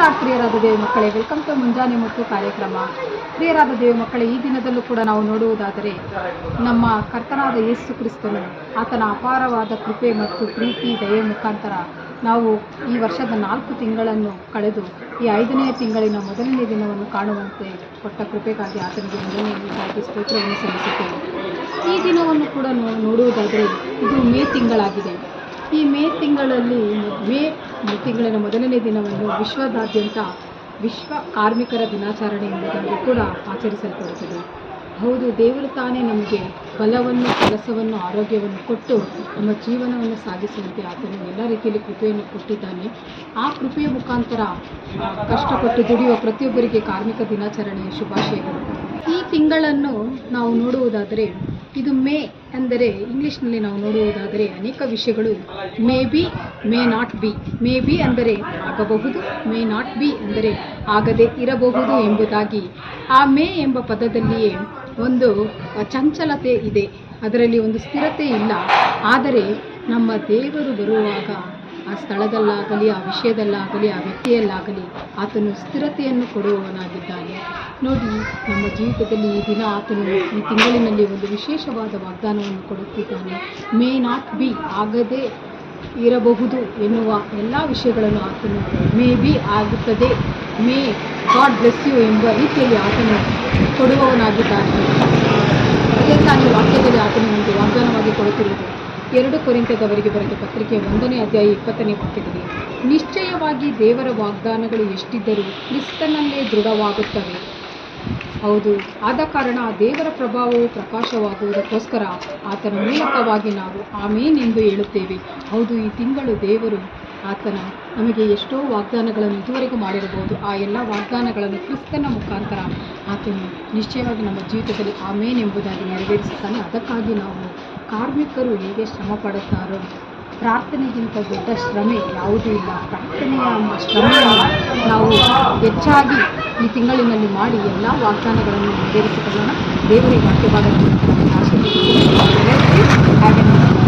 Lord ಪ್ರಿಯರಾದ ದೇವಿ ಮಕ್ಕಳೇ welcome to ಮುಂಜಾನೆ ಮತ್ತು ಕಾರ್ಯಕ್ರಮ. ಪ್ರಿಯರಾದ ದೇವಿ ಮಕ್ಕಳೇ, ಈ ದಿನದಲ್ಲೂ ಕೂಡ ನಾವು ನೋಡುವುದಾದರೆ, ನಮ್ಮ ಕರ್ತನಾದ ಯೇಸು ಕ್ರಿಸ್ತನು ಆತನ ಅಪಾರವಾದ ಕೃಪೆ ಮತ್ತು ಪ್ರೀತಿ, ದಯೆ ಮುಖಾಂತರ ನಾವು ಈ ವರ್ಷದ ನಾಲ್ಕು ತಿಂಗಳನ್ನು ಕಳೆದು, ಈ ಐದನೇ ತಿಂಗಳಿನ ಮೊದಲನೇ ದಿನವನ್ನು ಕಾಣುವಂತೆ ಕೊಟ್ಟ ಕೃಪೆಗಾಗಿ ಆತನಿಗೆ ಮೊದಲನೇದಾಗಿ ಸ್ತೋತ್ರವನ್ನು ಸಲ್ಲಿಸುತ್ತೇವೆ. ಈ ದಿನವನ್ನು ಕೂಡ ನೋಡುವುದಾದರೆ, ಇದು ಮೇ ತಿಂಗಳಾಗಿದೆ. ಈ ಮೇ ತಿಂಗಳಲ್ಲಿ ಮೇ ತಿಂಗಳಿನ ಮೊದಲನೇ ದಿನವನ್ನು ವಿಶ್ವದಾದ್ಯಂತ ವಿಶ್ವ ಕಾರ್ಮಿಕರ ದಿನಾಚರಣೆ ಎಂಬುದಾಗಿ ಕೂಡ ಆಚರಿಸಲ್ಪಡುತ್ತದೆ. ಹೌದು, ದೇವರು ತಾನೇ ನಮಗೆ ಬಲವನ್ನು, ಕೆಲಸವನ್ನು, ಆರೋಗ್ಯವನ್ನು ಕೊಟ್ಟು ನಮ್ಮ ಜೀವನವನ್ನು ಸಾಗಿಸುವಂತೆ ಆತನು ಎಲ್ಲ ರೀತಿಯಲ್ಲಿ ಕೃಪೆಯನ್ನು ಕೊಟ್ಟಿದ್ದಾನೆ. ಆ ಕೃಪೆಯ ಮುಖಾಂತರ ಕಷ್ಟಪಟ್ಟು ದುಡಿಯುವ ಪ್ರತಿಯೊಬ್ಬರಿಗೆ ಕಾರ್ಮಿಕ ದಿನಾಚರಣೆಯ ಶುಭಾಶಯಗಳು. ಈ ತಿಂಗಳನ್ನು ನಾವು ನೋಡುವುದಾದರೆ ಇದು ಮೇ ಅಂದರೆ ಇಂಗ್ಲಿಷ್ನಲ್ಲಿ ನಾವು ನೋಡುವುದಾದರೆ ಅನೇಕ ವಿಷಯಗಳು maybe, may not be. Maybe ಅಂದರೆ ಆಗಬಹುದು, ಮೇ ನಾಟ್ ಬಿ ಅಂದರೆ ಆಗದೆ ಇರಬಹುದು ಎಂಬುದಾಗಿ. ಆ ಮೇ ಎಂಬ ಪದದಲ್ಲಿಯೇ ಒಂದು ಚಂಚಲತೆ ಇದೆ. ಅದರಲ್ಲಿ ಒಂದು ಸ್ಥಿರತೆ ಇಲ್ಲ. ಆದರೆ ನಮ್ಮ ದೇವರು ಬರುವಾಗ ಆ ಸ್ಥಳದಲ್ಲಾಗಲಿ, ಆ ವಿಷಯದಲ್ಲಾಗಲಿ, ಆ ವ್ಯಕ್ತಿಯಲ್ಲಾಗಲಿ ಆತನು ಸ್ಥಿರತೆಯನ್ನು ಕೊಡುವವನಾಗಿದ್ದಾನೆ. ನೋಡಿ, ನಮ್ಮ ಜೀವಿತದಲ್ಲಿ ಈ ದಿನ ಆತನು ಈ ತಿಂಗಳಿನಲ್ಲಿ ಒಂದು ವಿಶೇಷವಾದ ವಾಗ್ದಾನವನ್ನು ಕೊಡುತ್ತಿದ್ದಾನೆ. ಮೇ ನಾಟ್ ಬಿ ಆಗದೆ ಇರಬಹುದು ಎನ್ನುವ ಎಲ್ಲ ವಿಷಯಗಳನ್ನು ಆತನು ಮೇ ಬಿ ಆಗುತ್ತದೆ. ಮೇ ಗಾಡ್ ಬ್ಲೆಸ್ ಯು ಎಂಬ ರೀತಿಯಲ್ಲಿ ಆತನು ಕೊಡುವವನಾಗಿದ್ದಾನೆ. ತಾನೇ ವಾಕ್ಯದಲ್ಲಿ ಆತನು ಒಂದು ವಾಗ್ದಾನವಾಗಿ ಕೊಡುತ್ತಿರುವುದು. ಎರಡು ಕೊರಿಂತದವರಿಗೆ ಬರೆದ ಪತ್ರಿಕೆ ಒಂದನೇ ಅಧ್ಯಾಯ ಇಪ್ಪತ್ತನೇ ವಾಕ್ಯದಲ್ಲಿ ನಿಶ್ಚಯವಾಗಿ ದೇವರ ವಾಗ್ದಾನಗಳು ಎಷ್ಟಿದ್ದರೂ ಕ್ರಿಸ್ತನಲ್ಲೇ ದೃಢವಾಗುತ್ತವೆ. ಹೌದು, ಆದ ಕಾರಣ ದೇವರ ಪ್ರಭಾವವು ಪ್ರಕಾಶವಾಗುವುದಕ್ಕೋಸ್ಕರ ಆತನ ಮೂಲಕವಾಗಿ ನಾವು ಆಮೇನ್ ಎಂದು ಹೇಳುತ್ತೇವೆ. ಹೌದು, ಈ ತಿಂಗಳು ದೇವರು ಆತನ ನಮಗೆ ಎಷ್ಟೋ ವಾಗ್ದಾನಗಳನ್ನು ಇದುವರೆಗೂ ಮಾಡಿರಬಹುದು. ಆ ಎಲ್ಲ ವಾಗ್ದಾನಗಳನ್ನು ಕ್ರಿಸ್ತನ ಮುಖಾಂತರ ಆತನು ನಿಶ್ಚಯವಾಗಿ ನಮ್ಮ ಜೀವಿತದಲ್ಲಿ ಆಮೇನ್ ಎಂಬುದಾಗಿ ನೆರವೇರಿಸುತ್ತಾನೆ. ಅದಕ್ಕಾಗಿ ನಾವು ಕಾರ್ಮಿಕರು ಹೇಗೆ ಶ್ರಮ ಪಡುತ್ತಾರೋ, ಪ್ರಾರ್ಥನೆಗಿಂತ ದೊಡ್ಡ ಶ್ರಮೆ ಯಾವುದೂ ಇಲ್ಲ. ಪ್ರಾರ್ಥನೆಯ ಶ್ರಮೆಯನ್ನು ನಾವು ಹೆಚ್ಚಾಗಿ ಈ ತಿಂಗಳಿನಲ್ಲಿ ಮಾಡಿ ಎಲ್ಲ ವಾಗ್ದಾನಗಳನ್ನು ನೆರವೇರಿಸಿಕೊಳ್ಳೋಣ. ದೇವರಿಗೆ ವಾಕ್ಯವಾದ ಹಾಗೆ.